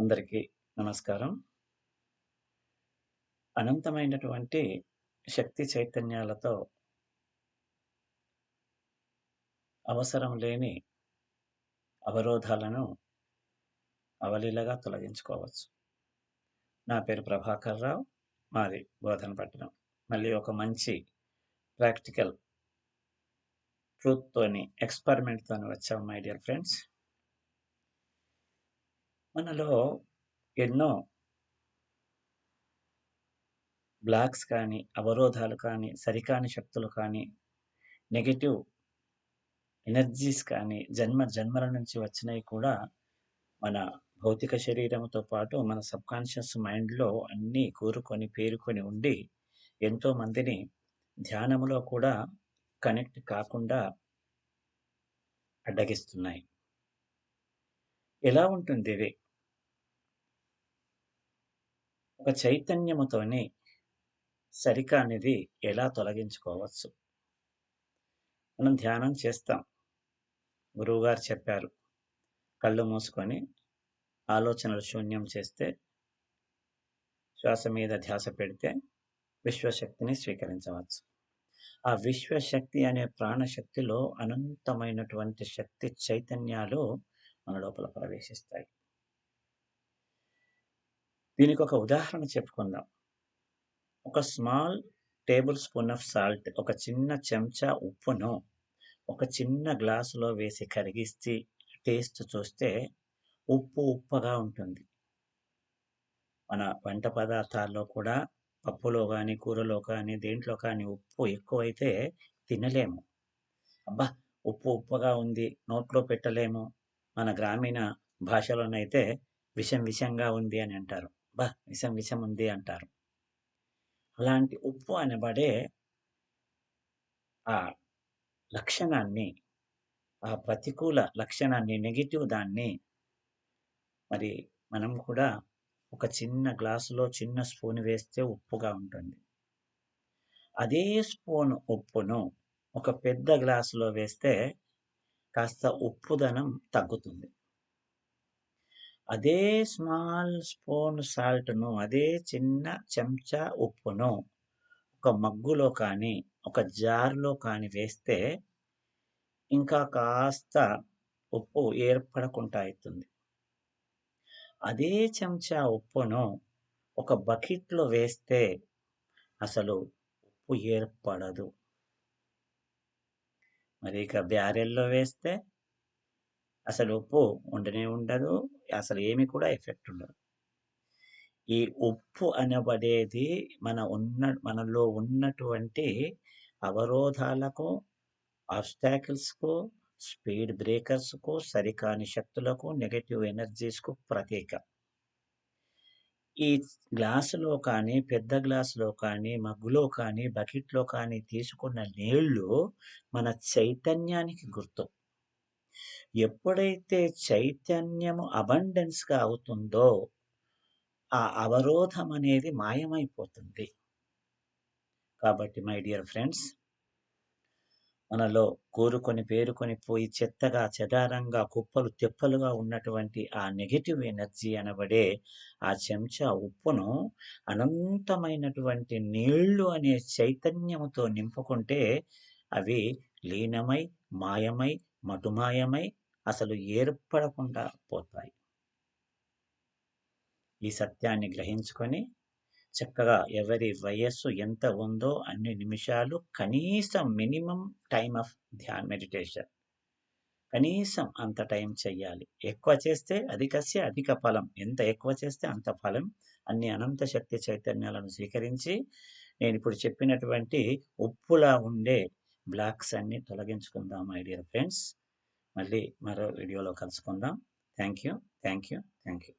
అందరికీ నమస్కారం. అనంతమైనటువంటి శక్తి చైతన్యాలతో అవసరం లేని అవరోధాలను అవలీలగా తొలగించుకోవచ్చు. నా పేరు ప్రభాకర్ రావు. మాది బోధనపట్నం. మళ్ళీ ఒక మంచి ప్రాక్టికల్ ట్రూత్‌తోని, ఎక్స్‌పెరిమెంట్‌తోని వచ్చాం మై డియర్ ఫ్రెండ్స్. మనలో ఎన్నో బ్లాక్స్ కానీ, అవరోధాలు కానీ, సరికాని శక్తులు కానీ, నెగటివ్ ఎనర్జీస్ కానీ, జన్మ జన్మల నుంచి వచ్చినవి కూడా మన భౌతిక శరీరంతో పాటు మన సబ్‌కాన్షియస్ మైండ్‌లో అన్నీ కూరుకొని, పేరుకొని ఉండి, ఎంతో మందిని ధ్యానములో కూడా కనెక్ట్ కాకుండా అడ్డగిస్తున్నాయి. ఎలా ఉంటుందిది? ఒక చైతన్యముతోని సరికానిది ఎలా తొలగించుకోవచ్చు? మనం ధ్యానం చేస్తాం. గురువుగారు చెప్పారు. కళ్ళు మూసుకొని ఆలోచనలు శూన్యం చేస్తే శ్వాస మీద ధ్యాస పెడితే విశ్వశక్తిని స్వీకరించవచ్చు. ఆ విశ్వశక్తి అనే ప్రాణశక్తిలో అనంతమైనటువంటి శక్తి చైతన్యాలు మన లోపల ప్రవేశిస్తాయి. దీనికొక ఉదాహరణ చెప్పుకుందాం. ఒక small tablespoon of salt ఒక చిన్న చెంచా ఉప్పును ఒక చిన్న గ్లాసులో వేసి కరిగిస్తే టేస్ట్ చూస్తే ఉప్పు ఉప్పగా ఉంటుంది. మన వంట పదార్థాల్లో కూడా పప్పులో కానీ కూరలో కానీ, దేంట్లో కానీ ఉప్పు ఎక్కువైతే తినలేము. అబ్బా! ఉప్పు ఉప్పగా ఉంది. నోట్లో పెట్టలేము. మన గ్రామీణ భాషలోనైతే విషం విషంగా ఉంది అని అంటారు. బా విషం విషం ఉంది అంటారు. అలాంటి ఉప్పు అనబడే ఆ లక్షణాన్ని, ఆ ప్రతికూల లక్షణాన్ని, నెగిటివ్ దాన్ని మరి మనం కూడా ఒక చిన్న గ్లాసులో చిన్న స్పూన్ వేస్తే ఉప్పుగా ఉంటుంది. అదే స్పూన్ ఉప్పును ఒక పెద్ద గ్లాసులో వేస్తే కాస్త ఉప్పుదనం తగ్గుతుంది. అదే స్మాల్ స్పూన్ సాల్ట్‌ను అదే చిన్న చెంచా ఉప్పును ఒక మగ్గులో కానీ, ఒక జార్‌లో కానీ వేస్తే ఇంకా కాస్త ఉప్పు ఏర్పడకుండా అవుతుంది అదే చెంచా ఉప్పును ఒక బకెట్‌లో వేస్తే అసలు ఉప్పు ఏర్పడదు. మరి ఇక బ్యారెల్‌లో వేస్తే అసలు ఉప్పు ఉండనే ఉండదు. అసలు ఏమి కూడా ఎఫెక్ట్ ఉండదు. ఈ ఉప్పు అనబడేది మన ఉన్న మనలో ఉన్నటువంటి అవరోధాలకు, ఆబ్‌స్టాకిల్స్‌కు, స్పీడ్ బ్రేకర్స్‌కు, సరికాని శక్తులకు, నెగటివ్ ఎనర్జీస్‌కు ప్రతీక. ఈ గ్లాసులో కానీ, పెద్ద గ్లాసులో కానీ, మగ్గులో కానీ, బకెట్‌లో కానీ తీసుకున్న నీళ్ళు మన చైతన్యానికి గుర్తు. ఎప్పుడైతే చైతన్యము అబండెన్స్‌గా అవుతుందో, ఆ అవరోధం అనేది మాయమైపోతుంది. కాబట్టి మై డియర్ ఫ్రెండ్స్ మనలో కోరుకొని పేరుకొని పోయి చెత్తగా, చెదారంగా, కుప్పలు తెప్పలుగా ఉన్నటువంటి ఆ నెగిటివ్ ఎనర్జీ అనబడే ఆ చెంచా ఉప్పును అనంతమైనటువంటి నీళ్ళు అనే చైతన్యముతో నింపుకుంటే అవి లీనమై, మాయమై, మటుమాయమై అసలు ఏర్పడకుండా పోతాయి. ఈ సత్యాన్ని గ్రహించుకొని చక్కగా ఎవరి వయస్సు ఎంత ఉందో అన్ని నిమిషాలు కనీసం minimum time of dhyan meditation. కనీసం అంత టైం చెయ్యాలి. ఎక్కువ చేస్తే అధికస్య అధిక ఫలం. ఎంత ఎక్కువ చేస్తే అంత ఫలం. అన్ని అనంత శక్తి చైతన్యాలను స్వీకరించి నేను ఇప్పుడు చెప్పినటువంటి ఉప్పులా ఉండే బ్లాక్స్ అన్నీ తొలగించుకుందాం మై డియర్ ఫ్రెండ్స్. మళ్ళీ మరో వీడియోలో కలుసుకుందాం. Thank you. Thank you. Thank you.